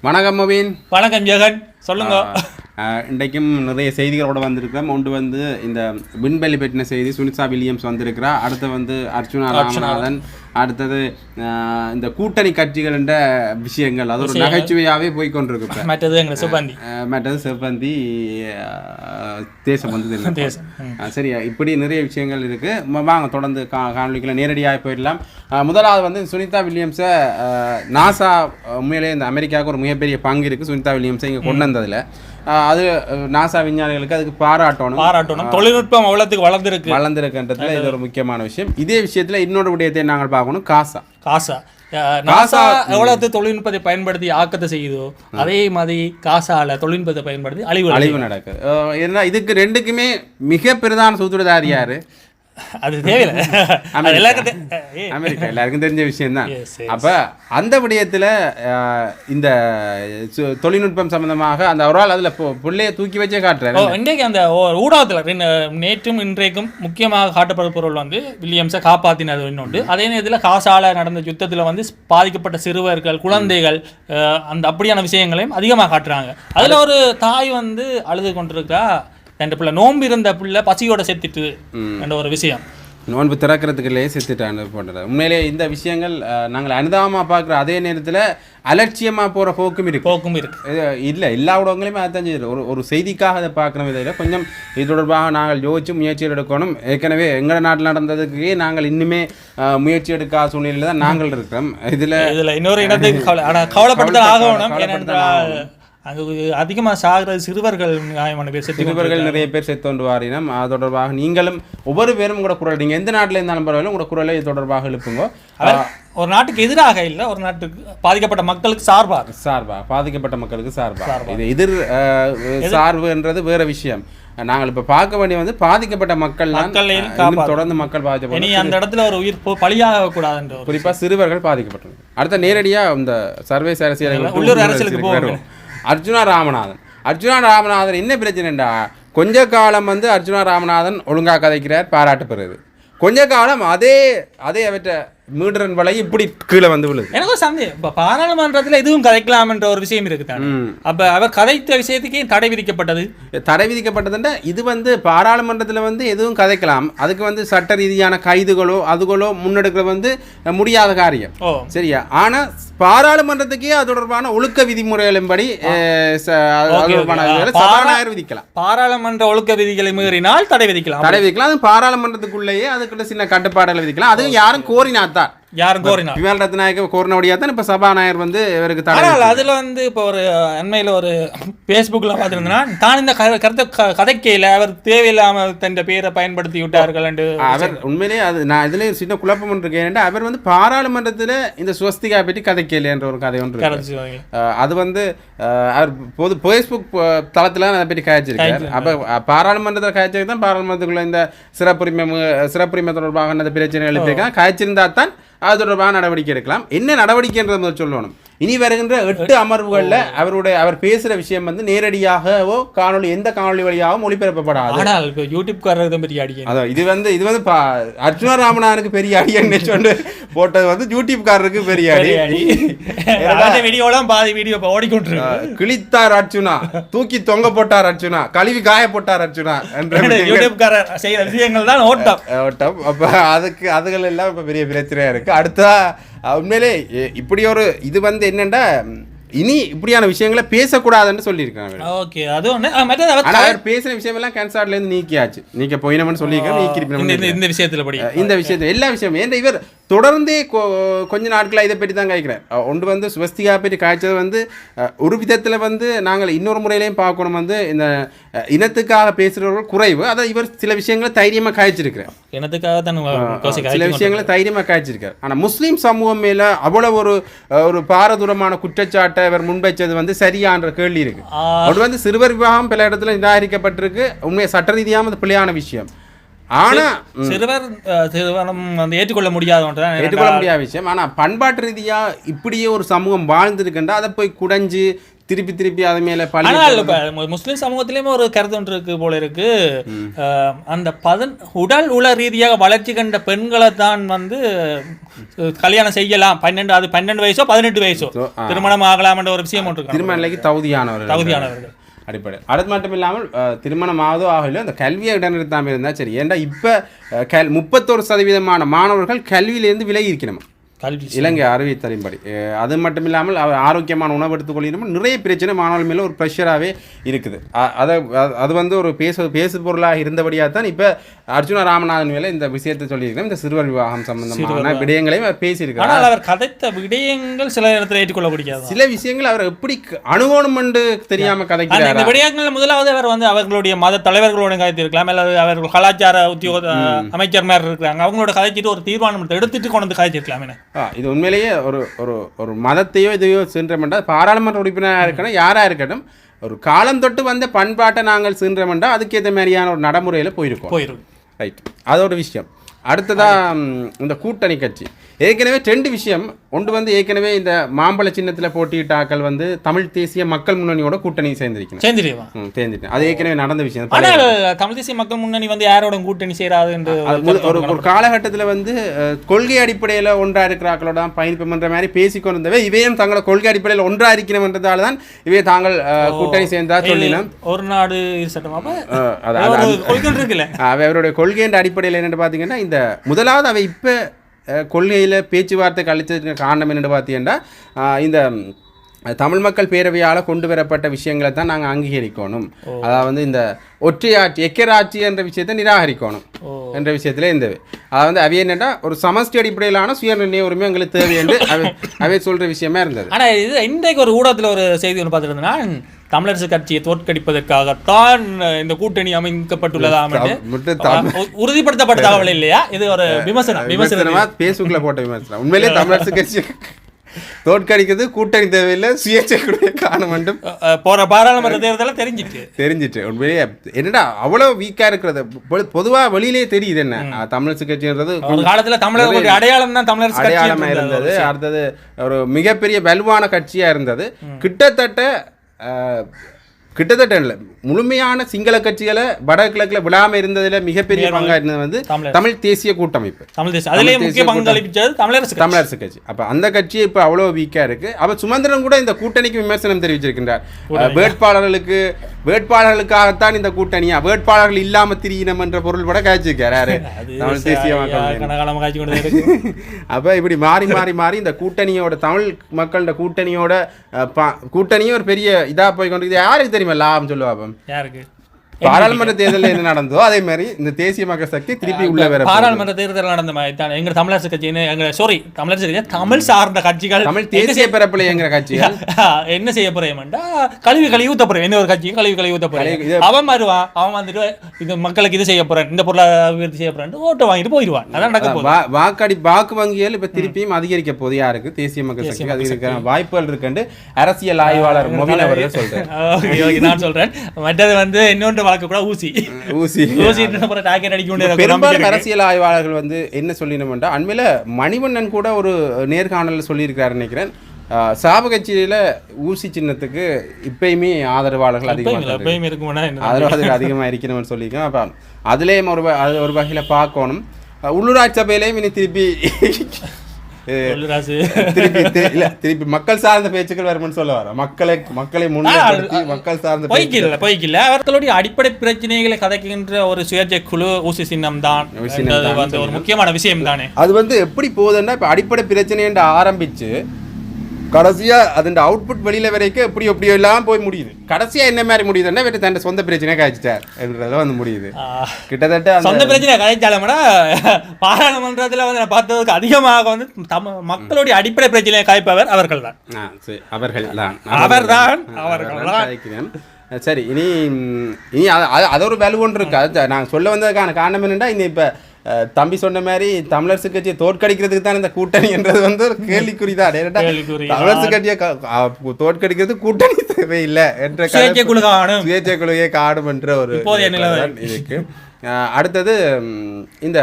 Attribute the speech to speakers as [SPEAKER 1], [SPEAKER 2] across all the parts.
[SPEAKER 1] வணக்கம் மொபீன்.
[SPEAKER 2] வணக்கம் ஜெகன். சொல்லுங்க.
[SPEAKER 1] இன்றைக்கும் நிறைய செய்திகளோட வந்திருக்கிறோம். ஒன்று வந்து இந்த விண்வெளி பற்றின செய்தி சுனிதா வில்லியம்ஸ் வந்திருக்கிறா அடுத்து வந்து அர்ச்சுனா ராமநாதன். அடுத்தது இந்த கூட்டணி கட்சிகள் என்ற விஷயங்கள். அது ஒரு நகைச்சுவையாகவே போய் கொண்டிருக்கு இப்ப.
[SPEAKER 2] மற்றது எங்களை சுபந்தி
[SPEAKER 1] ஆஹ் மற்றது சிவந்தி தேசம் வந்து சரியா இப்படி நிறைய விஷயங்கள் இருக்கு. ம- வாங்க தொடர்ந்து கா காணொலிக்குள்ள நேரடியாக போயிடலாம். முதலாவது வந்து சுனிதா வில்லியம்ஸை நாசா உண்மையிலே இந்த அமெரிக்காவுக்கு ஒரு மிகப்பெரிய பங்கு இருக்கு. சுனிதா வில்லியம்ஸை இங்கே கொண்டு வந்ததுல. ஆஹ் அது நாசா விஞ்ஞானிகளுக்கு அதுக்கு பாராட்டணும்.
[SPEAKER 2] பாராட்டணும். தொழில்நுட்பம் அவ்வளோத்துக்கு வளர்ந்துருக்கு.
[SPEAKER 1] வளர்ந்துருக்குன்றதுல இது ஒரு முக்கியமான விஷயம். இதே விஷயத்துல இன்னொரு விடயத்தை நாங்கள் பார்க்கணும். காசா.
[SPEAKER 2] காசா. நாசா எவ்வளவு தொழில்நுட்பத்தை பயன்படுத்தி ஆக்கத்தை செய்யுதோ அதே மாதிரி காசால தொழில்நுட்பத்தை பயன்படுத்தி அழிவு.
[SPEAKER 1] அழிவு நடக்குது ஆஹ் ஏன்னா இதுக்கு ரெண்டுக்குமே மிக பிரதான சூத்திரதாரி யாரு?
[SPEAKER 2] அது தேவையில்லை.
[SPEAKER 1] அமெரிக்கா. எல்லாருக்கும் தெரிஞ்ச விஷயம் தான்
[SPEAKER 2] Yes, yes.
[SPEAKER 1] அப்ப அந்த விடயத்துல இந்த தொழில்நுட்பம் சம்பந்தமாக அந்த ஒரு ஆள் அதுல புள்ளைய தூக்கி வச்சே காட்டுறாரு.
[SPEAKER 2] இன்றைக்கு அந்த ஊடகத்துல நேற்றும் இன்றைக்கும் முக்கியமாக காட்டப்படும் பொருள் வந்து வில்லியம்ஸை காப்பாத்தினது இன்னொன்று அதே நேரத்தில் காசால நடந்த யுத்தத்துல வந்து பாதிக்கப்பட்ட சிறுவர்கள் குழந்தைகள் அந்த அப்படியான விஷயங்களையும் அதிகமாக காட்டுறாங்க. அதுல ஒரு தாய் வந்து அழுது கொண்டிருக்கா ரெண்டு பிள்ளை நோம்பு இருந்த பிள்ளை பசியோட செத்துட்டு என்ற ஒரு விஷயம்.
[SPEAKER 1] நோன்பு திறக்கிறதுக்குள்ளேயே செத்துட்டான்னு போன்றது உண்மையிலே இந்த விஷயங்கள் நாங்கள் அனுதாபமா பார்க்குற அதே நேரத்துல அலட்சியமா போற போக்கும் இருக்கு.
[SPEAKER 2] போக்கும் இருக்கு.
[SPEAKER 1] இல்லை எல்லா ஊடகங்களையுமே அதான் செய்யுது. ஒரு ஒரு செய்திக்காக அதை பார்க்கணும் இதில் கொஞ்சம் இது தொடர்பாக நாங்கள் யோசிச்சு முயற்சி எடுக்கணும். ஏற்கனவே எங்கள் நாட்டில் நடந்ததுக்கே நாங்கள் இன்னுமே முயற்சி எடுக்காத சூழ்நிலையில் தான் நாங்கள் இருக்கிறோம். இதில்
[SPEAKER 2] இதுல இன்னொரு இனத்துக்கு கவலை ஆனா கவலைப்படுத்த ஆகணும். அங்கு அதிகமா சாகிறது சிறுவர்கள் நியாயமான பேர்
[SPEAKER 1] சிறுவர்கள் நிறைய பேர் செத்தோண்டு வாரினம் அது தொடர்பாக நீங்களும் ஒவ்வொரு பேரும் கூட குரல் நீங்கள் எந்த நாட்டில் இருந்தாலும் பரவாயில்ல உங்களோட குரலை தொடர்பாக எழுப்புங்க.
[SPEAKER 2] ஒரு நாட்டுக்கு எதிராக இல்ல ஒரு நாட்டுக்கு பாதிக்கப்பட்ட மக்களுக்கு சார்பாக
[SPEAKER 1] சார்பா பாதிக்கப்பட்ட மக்களுக்கு சார்பா. இது எதிர் சார்புன்றது வேற விஷயம். நாங்கள் இப்ப பார்க்க வேண்டிய வந்து பாதிக்கப்பட்ட மக்கள் தொடர்ந்து மக்கள் பாதிக்கப்பட்ட
[SPEAKER 2] இனி அந்த இடத்துல ஒரு உயிர் பலியாக கூடாதுன்ற ஒரு
[SPEAKER 1] குறிப்பா சிறுவர்கள் பாதிக்கப்பட்டது அடுத்த நேரடியா இந்த சர்வீஸ் அரசியலை
[SPEAKER 2] உள்ளூர் அரசியலுக்கு
[SPEAKER 1] வருவோம். அர்ஜுனா ராமநாதன். அர்ஜுனா ராமநாதன் என்ன பிரச்சனைண்டா கொஞ்ச காலம் வந்து அர்ஜுனா ராமநாதன் ஒழுங்காக கதைக்கிறார் பாராட்டு பெறுது. கொஞ்ச காலம் அதே அதே அவற்றை மீடுறன் வலை இப்படி கீழே வந்து விழுது.
[SPEAKER 2] எனக்கு ஒரு சந்தேகம். இப்ப பாராளுமன்றத்துல எதுவும் கதைக்கலாம் என்ற ஒரு விஷயம் இருக்கு தானே
[SPEAKER 1] ம்.
[SPEAKER 2] அப்ப அவர் கதைத்த விஷயத்துக்கே தடை விதிக்கப்பட்டது?
[SPEAKER 1] தடை விதிக்கப்பட்டதுன்னா இது வந்து பாராளுமன்றத்தில் வந்து எதுவும் கதைக்கலாம். அதுக்கு வந்து சட்ட ரீதியான கைதுகளோ அதுகளோ முன்னெடுக்கிறது வந்து முடியாத காரியம். சரியா? ஆனா பாராளுமன்றத்துக்கே அது தொடர்பான ஒழுக்க விதிமுறைகளின்படி சபாநாயகர் விதிக்கலாம்.
[SPEAKER 2] பாராளுமன்ற ஒழுக்க விதிகளை மீறினால் தடை விதிக்கலாம்.
[SPEAKER 1] தடை விதிக்கலாம். அது பாராளுமன்றத்துக்குள்ளேயே அதுக்குள்ள சின்ன கட்டுப்பாடுகளை விதிக்கலாம். அது யாரும் கோரினா
[SPEAKER 2] யாரும் கோரினால்
[SPEAKER 1] விமல் ரத்நாயக்க கோரினபடியா தான் இப்ப சபாநாயகர் வந்து இவருக்கு
[SPEAKER 2] ஆனால் அதுல வந்து இப்போ ஒரு அண்மையில ஒரு ஃபேஸ்புக்கில் பார்த்துருந்தேன்னா தான் இந்த கருத்தை கதைக்கையில அவர் தேவையில்லாம தன் பேரை பயன்படுத்தி விட்டார்கள் என்று
[SPEAKER 1] அவர் உண்மையிலேயே அது நான் இதுல ஒரு சின்ன குழப்பம் ஒன்று இருக்கு. ஏன்னா அவர் வந்து பாராளுமன்றத்துல இந்த சுவஸ்திகா பற்றி கதைக்கல என்ற ஒரு கதை ஒன்று அது வந்து அவர் பொது ஃபேஸ்புக் தளத்துல அதை பற்றி காய்ச்சிருக்காரு அப்போ பாராளுமன்றத்தில் காய்ச்சிருக்கு தான் பாராளுமன்றத்துக்குள்ள இந்த சிறப்புரிமை சிறப்புரிமை தொடர்பாக அந்த பிரச்சனை எழுப்பியிருக்காங்க. காய்ச்சிருந்தா தான் அது தொடர்பான நடவடிக்கை எடுக்கலாம். என்ன நடவடிக்கைன்றதை சொல்லணும். இனி வருகின்ற எட்டு அமர்வுகள்ல அவருடைய அவர் பேசுற விஷயம் வந்து நேரடியாகவோ காணொளி எந்த காணொளி வழியாகவும் ஒளிபரப்பப்படாது.
[SPEAKER 2] ஆனால் இப்போ யூடியூப்காரர் பெரிய அடிக்க
[SPEAKER 1] அதான் இது வந்து இது வந்து அர்ஜுனா ராமநாதனுக்கு பெரிய அடின்னு சொல்லி போட்டது வந்து யூடியூப்காரருக்கு பெரிய அடி.
[SPEAKER 2] வீடியோலாம் பாதி வீடியோ ஓடிக்கொண்டிருக்கு.
[SPEAKER 1] கிழித்தார் அர்ஜுனா தூக்கி தொங்க போட்டார் அர்ஜுனா கழுவி காய போட்டார் அர்ஜுனா என்ற
[SPEAKER 2] யூடியூப்காரர் செய்யற விஷயங்கள் தான் ஓட்டம்.
[SPEAKER 1] ஓட்டம். அப்ப அதுக்கு அதுகள் எல்லாம் இப்ப பெரிய பிரச்சனையா இருக்கு. அடுத்தா அஹ், உண்மையிலே இப்படி ஒரு இது வந்து என்னன்னா இனி இப்படியான விஷயங்களை பேசக்கூடாதுன்னு சொல்லியிருக்காங்க
[SPEAKER 2] ஓகே அது ஒன்று மற்றது அவர்
[SPEAKER 1] பேசின விஷயம் எல்லாம் கேன்சார்ல இருந்து நீக்கியாச்சு. நீக்க போயினம்னு சொல்லியிருக்கேன்
[SPEAKER 2] இந்த-
[SPEAKER 1] நீக்கிருப்போம்
[SPEAKER 2] இந்த- விஷயத்துல படி.
[SPEAKER 1] இந்த விஷயத்தை எல்லா விஷயமும். ஏன்னா இவர் தொடர்ந்தே கொஞ்ச நாட்களாக இதை பற்றி தான் காய்க்கிறார் ஒன்று வந்து சுவஸ்திகா பற்றி காய்ச்சது வந்து ஒரு விதத்தில் வந்து நாங்கள் இன்னொரு முறையிலையும் பார்க்கணும் வந்து இந்த இனத்துக்காக பேசுகிறவர்கள் குறைவு. அதை இவர் சில விஷயங்களை தைரியமாக காய்ச்சிருக்கிறார்.
[SPEAKER 2] எனத்துக்காக தான்
[SPEAKER 1] சில விஷயங்களை தைரியமாக காய்ச்சிருக்கார் ஆனால் முஸ்லீம் சமூகம் மேலே அவ்வளவு ஒரு ஒரு பாரதூரமான குற்றச்சாட்டை இவர் முன்வைச்சது வந்து சரியான்ற கேள்வி இருக்கு. அது வந்து சிறுவர் விவாகம் பல இடத்துல நிராகரிக்கப்பட்டிருக்கு. உண்மையை சட்ட ரீதியாக அது பிள்ளையான விஷயம். ஆனா
[SPEAKER 2] சிறுவர் சிறுவனம் வந்து ஏற்றுக்கொள்ள முடியாத
[SPEAKER 1] ஏற்றுக்கொள்ள முடியாத விஷயம். ஆனா பண்பாட்டு ரீதியா இப்படியே ஒரு சமூகம் வாழ்ந்துருக்குண்டா அதை போய் குடைஞ்சு திருப்பி திருப்பி அது மேல
[SPEAKER 2] முஸ்லிம் சமூகத்திலேயும் ஒரு கருத்து ஒன்று இருக்கு போல இருக்கு. அந்த பதன் உடல் உள ரீதியாக வளர்ச்சி கண்ட பெண்களை தான் வந்து கல்யாணம் செய்யலாம். பன்னெண்டு அது பன்னெண்டு வயசோ பதினெட்டு வயசோ. திருமணம் ஆகலாம் என்ற ஒரு விஷயம் ஒன்று இருக்கு.
[SPEAKER 1] திருமண நிலைக்கு தகுதியானவர்கள்.
[SPEAKER 2] தகுதியானவர்கள்.
[SPEAKER 1] அடிப்படை. அது மட்டும் இல்லாமல் திருமணம் ஆகுதோ ஆகலையோ அந்த கல்வியை இடநிறுத்தாமல் இருந்தால் சரி. ஏன்டா இப்போ கல் முப்பத்தோரு சதவீதமான மாணவர்கள் கல்வியிலேருந்து விலகி இருக்கணும்? இலங்கை அறிவித்தலின்படி. அது மட்டும் இல்லாமல் அவர் ஆரோக்கியமான உணவு எடுத்துக்கொள்ளினும் நிறைய பிரச்சனை மாணவர்கள் மேலே ஒரு ப்ரெஷராகவே இருக்குது. அதை அது வந்து ஒரு பேசு பேசு பொருளாக இருந்தபடியாக தான் இப்போ அர்ஜுன ராமநாதன் மேலே இந்த விஷயத்தை சொல்லியிருக்கிறோம். இந்த சிறுவர் விவாகம் சம்பந்தமான விடயங்களையும் அவர் பேசியிருக்கிறார்.
[SPEAKER 2] ஆனால் அவர் கதைத்த விடயங்கள் சில இடத்துல ஏற்றுக்கொள்ள முடியாது?
[SPEAKER 1] சில விஷயங்கள் அவர் எப்படி அணுகணும் என்று தெரியாம
[SPEAKER 2] அந்த
[SPEAKER 1] கதைக்கிறாரா?
[SPEAKER 2] இந்த விடயங்கள் முதலாவது அவர் வந்து அவர்களுடைய மத தலைவர்களோட கதைத்திருக்கலாம். அல்லது அவர்கள் கலாச்சார உத்தியோக அமைச்சர் மாதிரி இருக்கிறாங்க அவங்களோட கதைச்சிட்டு ஒரு தீர்மானம் எடுத்து- எடுத்துட்டு கொண்டு வந்து கதைச்சிருக்கலாம் என்ன
[SPEAKER 1] இது உண்மையிலேயே ஒரு ஒரு ஒரு மதத்தையோ இதையோ சென்றமெண்டா பாராளுமன்ற உறுப்பினராக இருக்கட்டும் யாராக இருக்கட்டும் ஒரு காலம் தொட்டு வந்த பண்பாட்டை நாங்கள் சென்றமெண்டா அதுக்கேற்ற மாதிரியான ஒரு நடைமுறையில் போயிருக்கோம்.
[SPEAKER 2] போயிடும்
[SPEAKER 1] ரைட் அதோட விஷயம். அடுத்ததா இந்த கூட்டணி கட்சி. ஏற்கனவே ரெண்டு விஷயம் ஒன்று வந்து ஏற்கனவே இந்த மாம்பழ சின்னத்தில் போட்டியிட்ட ஆக்கள் வந்து தமிழ் தேசிய மக்கள் முன்னணியோட கூட்டணி சேர்ந்திருக்கணும். சேர்ந்துட்டேன் அது ஏற்கனவே நடந்த விஷயம்.
[SPEAKER 2] தமிழ் தேசிய மக்கள் முன்னணி வந்து யாரோட கூட்டணி சேராது என்று
[SPEAKER 1] ஒரு ஒரு காலகட்டத்தில் வந்து கொள்கை அடிப்படையில் ஒன்றா இருக்கிற ஆக்களோட தான் பயணிப்போம்ன்ற மாதிரி பேசிக்கொண்டிருந்தவை. இவையும் தங்களோட கொள்கை அடிப்படையில் ஒன்றா இருக்கிறோம்ன்றதால தான் இவை தாங்கள் கூட்டணி சேர்ந்தா சொல்லினோம்.
[SPEAKER 2] ஒரு நாடு சட்டம்
[SPEAKER 1] அவருடைய கொள்கைன்ற அடிப்படையில் என்னென்னு பார்த்தீங்கன்னா இந்த முதலாவது அவை இப்போ கொள்கையில் பேச்சுவார்த்தை கழிச்சதுக்கு காரணம் என்னென்னு பார்த்தீங்கன்னா இந்த தமிழ் மக்கள் பேரவையால் கொண்டு வரப்பட்ட விஷயங்களை தான் நாங்கள் அங்கீகரிக்கணும். அதாவது இந்த ஒற்றையாட்சி எக்கராட்சி என்ற விஷயத்தை நிராகரிக்கணும். என்ற விஷயத்தில் இருந்தது அதாவது வந்து அவை என்னன்னா ஒரு சமஷ்டி அடிப்படையிலான சுயநிர்ணய உரிமை எங்களுக்கு தேவை என்று அவை சொல்கிற விஷயமா இருந்தது.
[SPEAKER 2] ஆனா இது இன்றைக்கு ஒரு ஊடகத்துல ஒரு செய்தி ஒன்று பார்த்துருந்தேன்னா தமிழரசு கட்சியை தோற்கடிப்பதற்காகத்தான் இந்த கூட்டணி உ- உறுதிப்படுத்தப்பட்ட தகவல் இல்லையா? இது ஒரு விமர்சனம் விமர்சனம்?
[SPEAKER 1] பேசுக்குள்ள போட்ட விமர்சனம். உண்மையிலே தமிழரசு கட்சி தோற்கடிக்கிறது கூட்டணி தேவையில்லை சுயேட்சை கூட காண வேண்டும்.
[SPEAKER 2] போற பாராளுமன்ற தேர்தலில் தெரிஞ்சிட்டு
[SPEAKER 1] தெரிஞ்சிட்டு உண்மையிலேயே என்னடா அவ்வளவு வீக்கா இருக்கிறது. பொதுவா வெளியிலேயே தெரியுது என்ன? தமிழரசு கட்சின்றது
[SPEAKER 2] ஒரு காலத்துல தமிழர்களுடைய அடையாளம் தான் தமிழரசு
[SPEAKER 1] அடையாளமா இருந்தது. அடுத்தது ஒரு மிகப்பெரிய வலுவான கட்சியா இருந்தது. கிட்டத்தட்ட uh, கிட்டத்தட்ட இல்லை. முழுமையான சிங்கள கட்சிகளை வடகிழக்குல விழாம இருந்ததுல மிகப்பெரிய பங்கா இருந்தது வந்து. தமிழ் தேசிய கூட்டமைப்பு.
[SPEAKER 2] தமிழ்
[SPEAKER 1] தேசிய
[SPEAKER 2] தமிழரசு கட்சி.
[SPEAKER 1] தமிழரசு கட்சி. அப்ப அந்த கட்சி இப்ப அவ்வளவு வீக்கா இருக்கு. அப்ப சுமந்திரன் கூட இந்த கூட்டணிக்கு விமர்சனம் தெரிவிச்சிருக்கின்றார். வேட்பாளர்களுக்கு வேட்பாளர்களுக்காகத்தான் இந்த கூட்டணியா? வேட்பாளர்கள் இல்லாம திரியணும் என்ற பொருள் கூட காய்ச்சிருக்காரு. தமிழ் தேசிய அப்ப இப்படி மாறி மாறி மாறி இந்த கூட்டணியோட தமிழ் மக்களோட கூட்டணியோட கூட்டணியும் ஒரு பெரிய இதா போய் கொண்டு யாருக்கு தெரியுமா? தெரியுமா லாபம் சொல்லுவாப்பம்
[SPEAKER 2] யாருக்கு?
[SPEAKER 1] பாராளுமன்ற தேர்தலில் என்ன நடந்ததோ அதே மாதிரி இந்த தேசிய மக்கள் சக்தி திருப்பி உள்ள வேற
[SPEAKER 2] பாராளுமன்ற தேர்தல் நடந்த மாதிரி தான் எங்க தமிழரசு கட்சி எங்க சாரி தமிழரசு கட்சி தமிழ் சார்ந்த கட்சிகள்.
[SPEAKER 1] தமிழ் தேசிய பரப்பில் எங்கிற கட்சிகள்.
[SPEAKER 2] என்ன செய்ய போறேன்டா கழுவி கழுவி ஊத்த போறேன். என்ன ஒரு கட்சியும் கழுவி கழுவி ஊத்த போறேன். அவன் வருவான். அவன் வந்துட்டு இது மக்களுக்கு இது செய்ய போறேன். இந்த பொருளாதார அபிவிருத்தி செய்ய போறேன் ஓட்டை வாங்கிட்டு போயிடுவான். அதான் நடக்க போகுது.
[SPEAKER 1] வாக்கடி வாக்கு வங்கிகள் இப்ப திருப்பியும் அதிகரிக்க போகுது. யாருக்கு? தேசிய மக்கள் சக்தி அதிகரிக்கிற வாய்ப்புகள் இருக்குன்னு அரசியல் ஆய்வாளர் மொபின் அவர்கள்
[SPEAKER 2] ஓகே நான் சொல்றேன். மற்றது வந்து இன்னொன்று வழக்கு கூட ஊசி.
[SPEAKER 1] ஊசி
[SPEAKER 2] ஊசி டாக்கெட் அடிக்க
[SPEAKER 1] பெரும்பாலும்
[SPEAKER 2] இருக்கு.
[SPEAKER 1] அரசியல் ஆய்வாளர்கள் வந்து என்ன சொல்லினோம்னா அண்மையில மணிவண்ணன் கூட ஒரு நேர்காணலில் சொல்லியிருக்காரு நினைக்கிறேன். சாப கட்சியில ஊசி சின்னத்துக்கு இப்பயுமே ஆதரவாளர்கள் அதிகமாக ஆதரவாளர்கள் அதிகமாக இருக்கணும்னு சொல்லியிருக்கோம் அப்போ அதுலேயும் ஒரு அது ஒரு வகையில் பார்க்கணும். உள்ளூராட்சி சபையிலையும் இனி திருப்பி திருப்பி இல்ல திருப்பி மக்கள் சார்ந்த பேச்சுக்கள் வரும்னு சொல்ல வர. மக்களை மக்களை முன்னிலைப்படுத்தி மக்கள் சார்ந்த
[SPEAKER 2] பொய்க்கில்ல பொய்க்கில்ல. அவர்களுடைய அடிப்படை பிரச்சனைகளை கதைக்கின்ற ஒரு சுயேட்சை குழு ஊசி சின்னம் தான் வந்து ஒரு முக்கியமான விஷயம் தானே
[SPEAKER 1] அது வந்து எப்படி போகுதுன்னா இப்போ அடிப்படை பிரச்சனைன்ற ஆரம்பிச்சு கடைசியா அதன் அவுட்புட் வெளியில வரைக்கும் எப்படி எப்படியோ எல்லாம் போய் முடியுது. கடைசியா என்ன மாதிரி முடியுதுன்னா வேற தன் சொந்த பிரச்சனையை காய்ச்சிட்டார் என்றதுல வந்து முடியுது. கிட்டத்தட்ட
[SPEAKER 2] சொந்த பிரச்சனை கதைச்சாலும்னா பாராளுமன்றத்துல வந்து நான் பார்த்ததுக்கு அதிகமாக வந்து தம மக்களுடைய அடிப்படை பிரச்சனையை காய்ப்பவர் அவர்கள் தான்
[SPEAKER 1] அவர்கள் தான்
[SPEAKER 2] அவர்தான்,
[SPEAKER 1] ஆ,
[SPEAKER 2] அவர்கள்.
[SPEAKER 1] சரி இனி இனி அது- அது- ஒரு வேல்யூ ஒன்று இருக்கு. அது நான் சொல்ல வந்ததுக்கான காரணம் என்னன்னா இந்த இப்ப தம்பி சொன்ன மாதிரி தமிழரசு கட்சியை தோற்கடிக்கிறதுக்கு தான் இந்த கூட்டணி என்றது வந்து ஒரு கேள்விக்குறி தான். தமிழரசு கட்சியை தோற்கடிக்கிறதுக்கு கூட்டணி தேவையில்லை என்ற
[SPEAKER 2] சுயேட்சை
[SPEAKER 1] குழுவை காடும் என்ற ஒரு இருக்கு அடுத்தது இந்த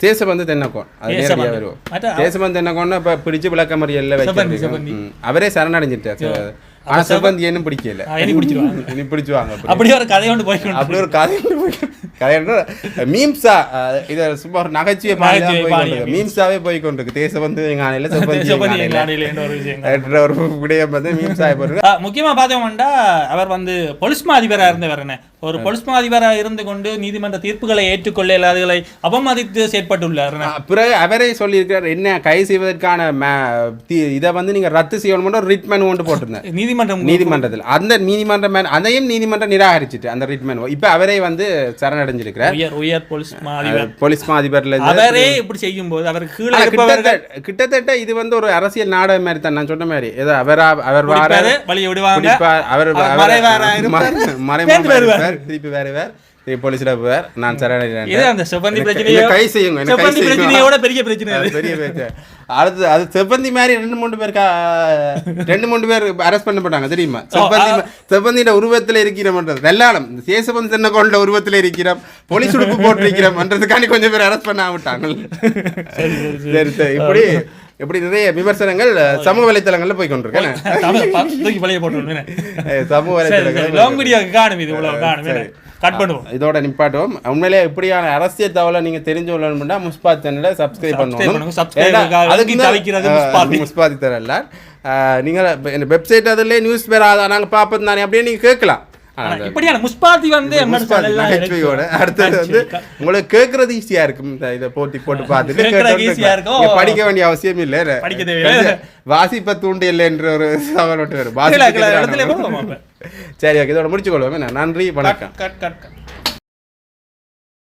[SPEAKER 1] தேசபந்து தென்னக்கோன் அது. நேரடியாக வருவோம் தேசபந்து தென்னக்கோன்னு இப்போ பிடிச்சு விளக்க மறியல்ல
[SPEAKER 2] செவ்வந்தி,
[SPEAKER 1] வைக்கிறது
[SPEAKER 2] செவ்வந்தி.
[SPEAKER 1] ம். அவரே சரணடைஞ்சிட்டார் ஆனா செவ்வந்தி என்ன பிடிக்கல
[SPEAKER 2] பிடிச்சிருவாங்க.
[SPEAKER 1] அப்படி.
[SPEAKER 2] ஒரு கதை கொண்டு போய்க்கணும்
[SPEAKER 1] அப்படி ஒரு கதை கதை மீம்ஸா இது சும்மா ஒரு நகைச்சுவை மீம்ஸாவே போய் கொண்டிருக்கு. தேச வந்து
[SPEAKER 2] ஒரு
[SPEAKER 1] விடயம் வந்து மீம்ஸாக போயிருக்கு.
[SPEAKER 2] முக்கியமா பார்த்தோம்னா அவர் வந்து பொலிஸ் மா அதிபரா இருந்தவர் என்ன? ஒரு பொலிஸ் மா அதிபரா இருந்து கொண்டு நீதிமன்ற தீர்ப்புகளை ஏற்றுக்கொள்ள இல்லாதவர்களை அவமதித்து செயற்பட்டுள்ளார்
[SPEAKER 1] பிறகு அவரே சொல்லியிருக்கார் என்ன கை செய்வதற்கான இதை வந்து நீங்க ரத்து செய்யணும்னு ஒரு ரிட்மேன் கொண்டு போட்டிருந்தேன்
[SPEAKER 2] நீதிமன்றம்
[SPEAKER 1] நீதிமன்றத்தில். அந்த நீதிமன்ற மேன் அதையும் நீதிமன்றம் நிராகரிச்சிட்டு அந்த ரிட்மேன். இப்ப அவரே வந்து சரணடைஞ்சிருக்கிறார்.
[SPEAKER 2] உயர் உயர் பொலிஸ் மா அதிபர்.
[SPEAKER 1] போலீஸ் மா அதிபர்ல
[SPEAKER 2] அவரே இப்படி செய்யும் போது அவருக்கு கீழே
[SPEAKER 1] கிட்டத்தட்ட இது வந்து ஒரு அரசியல் நாடகம் மாதிரி தான் நான் சொன்ன மாதிரி. ஏதோ அவரா அவர் வார
[SPEAKER 2] வழியை விடுவாங்க.
[SPEAKER 1] அவர்
[SPEAKER 2] அவர்
[SPEAKER 1] அவர்
[SPEAKER 2] மறைவாரா இருப்பார்,
[SPEAKER 1] திருப்பி வேற திருப்பி போலீஸ்ல போவார். நான் சரணடைகிறேன்
[SPEAKER 2] இது அந்த செவ்வந்தி பிரச்சனையோ
[SPEAKER 1] கை செய்யுங்க
[SPEAKER 2] செவ்வந்தி பிரச்சனையோட பெரிய பிரச்சனை
[SPEAKER 1] பெரிய பேச்சு அடுத்து அது செவ்வந்தி மாதிரி ரெண்டு மூணு பேர் ரெண்டு மூணு பேர் அரெஸ்ட் பண்ணப்பட்டாங்க தெரியுமா? செவ்வந்தி செவ்வந்தியோட உருவத்துல இருக்கிறோம்ன்றது வெள்ளாளம் இந்த சேசவந்தி தென்ன கொண்ட உருவத்துல இருக்கிறோம். போலீஸ் உடுப்பு போட்டிருக்கிறோம்ன்றதுக்காண்டி கொஞ்சம் பேர் அரெஸ்ட் பண்ண விட்டாங்க சரி சரி இப்படி இப்படி நிறைய விமர்சனங்கள் சமூக வலைத்தளங்கள்ல போய் கொண்டிருக்கேன் சமூக வலைத்தளங்கள்?
[SPEAKER 2] கட் பண்ணுவோம்.
[SPEAKER 1] இதோட நிப்பாட்டுவோம். உண்மையிலே இப்படியான அரசியல் தகவலை நீங்க தெரிஞ்சு கொள்ளணும்னா முஸ்பாத் சேனலை சப்ஸ்கிரைப்
[SPEAKER 2] க்காக
[SPEAKER 1] அதுக்கு
[SPEAKER 2] முஸ்பாத்.
[SPEAKER 1] தரல நீங்கள் வெப்சைட் அதில் நியூஸ் பேர் நாங்கள் பார்ப்பது தானே அப்படியே நீங்க கேட்கலாம்.
[SPEAKER 2] இப்படியான வந்து
[SPEAKER 1] முஸ்பாத் நகைச்சுவையோட அடுத்தது வந்து உங்களுக்கு கேட்கறது ஈஸியா இருக்கும். இந்த இதை போட்டி போட்டு பார்த்துட்டு படிக்க வேண்டிய அவசியம் இல்லை.
[SPEAKER 2] படிக்க.
[SPEAKER 1] வாசிப்ப தூண்டு இல்லை என்ற ஒரு சவால் வரும்.
[SPEAKER 2] அப்ப.
[SPEAKER 1] சரி ஓகே இதோட முடிச்சுக்கொள்வோம். நன்றி வணக்கம்.